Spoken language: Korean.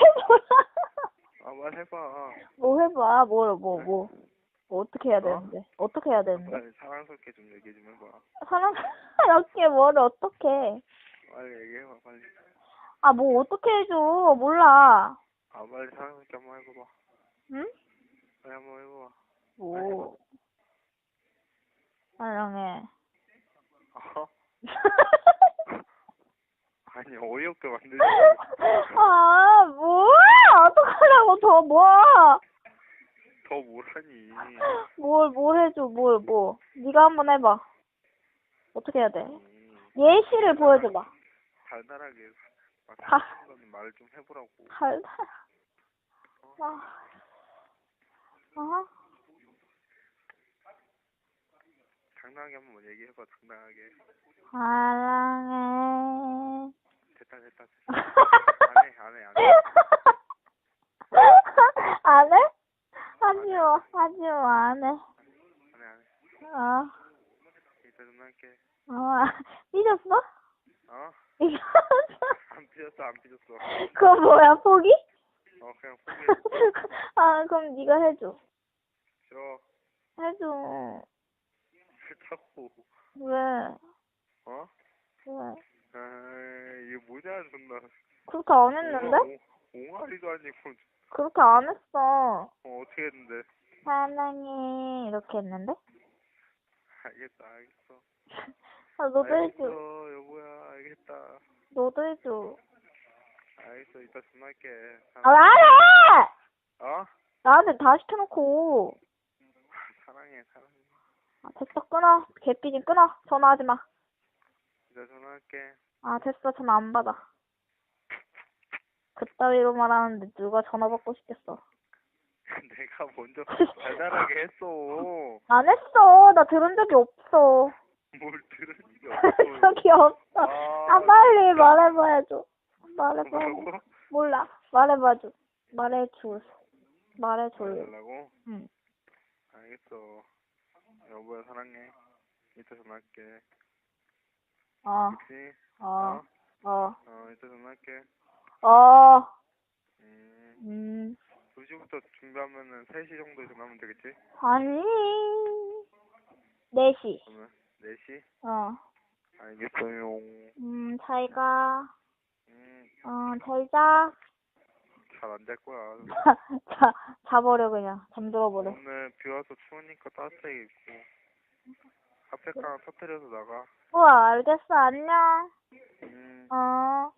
해보라. 아 말해봐. 뭐 해봐. 뭘, 뭐, 뭐. 뭐 어떻게 해야 어? 되는데? 어 떻게 해야 되는데? 빨리 사랑스럽게 좀 얘기 좀 해봐. 사랑스럽게 뭘 어떻게. 빨리 얘기해봐 빨리. 아, 뭐 어떻게 해줘. 몰라. 아 빨리 사랑스럽게 한번 해봐봐. 응? 빨리 한번 해봐봐. 뭐. 사랑해. 어? 아니 어이없게 만들지. 아, 하라고, 더 뭐! 더 뭐라니. 뭘, 뭘 해줘, 뭘, 뭐. 네가 한번 해봐. 어떻게 해야 돼? 음, 예시를 보여줘봐. 달달하게 막 하. 하는 말을 좀 해보라고. 달, 아, 아, 당당하게 한번 얘기해봐 당당하게. 사랑해. 됐다 됐다 됐다. 안해 안해 안해. 안 해? 하지 마, 안 해. 안해 안해. 어, 이따 좀 할게. 어, 삐졌어? 어? 삐졌어? 안 삐졌어 안 삐졌어. 그건 뭐야, 포기? 어 그냥 포기해. 아, 그럼 네가 해줘. 싫어. 해줘. 싫다고. 왜? 어? 왜? 아 이게 뭐냐 존나. 그렇게 안 했는데? 옹- 옹알이도 아니고 그렇게 안 했어. 어 어떻게 했는데? 사랑해. 이렇게 했는데? 알겠다 알겠어. 아, 너도 해줘. 알겠어 여보야 알겠다. 너도 해줘. 알겠어 이따 전화할게. 아, 왜안 해! 어? 나한테 다 시켜놓고. 사랑해 사랑해. 아, 됐어, 끊어. 개삐진 끊어. 전화하지 마. 이따 전화할게. 아, 됐어. 전화 안 받아. 그따위로 말하는데 누가 전화 받고 싶겠어. 내가 먼저 달달하게 했어. 안 했어. 나 들은 적이 없어. 뭘 들은 적이 들은 없어. 적이 없어. 아, 아, 빨리 말해봐야죠. 말해봐. 뭐라고? 몰라. 말해봐줘. 말해줘. 말해줘요. 달라고? 응. 알겠어. 여보야 사랑해. 이따 전화할게. 어, 그치? 어, 어, 어 이따 전화할게. 어, 2시부터 준비하면은 3시 정도에 전화하면 되겠지? 아니. 4시. 그러면 4시? 어, 알겠어요. 음, 잘 가. 음, 어, 잘 자. 잘안될 거야. 자, 자버려, 그냥. 잠들어버려. 오늘 비 와서 추우니까 따뜻하게 입고. 핫팩 하나 터뜨려서 나가. 우와, 알겠어. 안녕. 음, 어.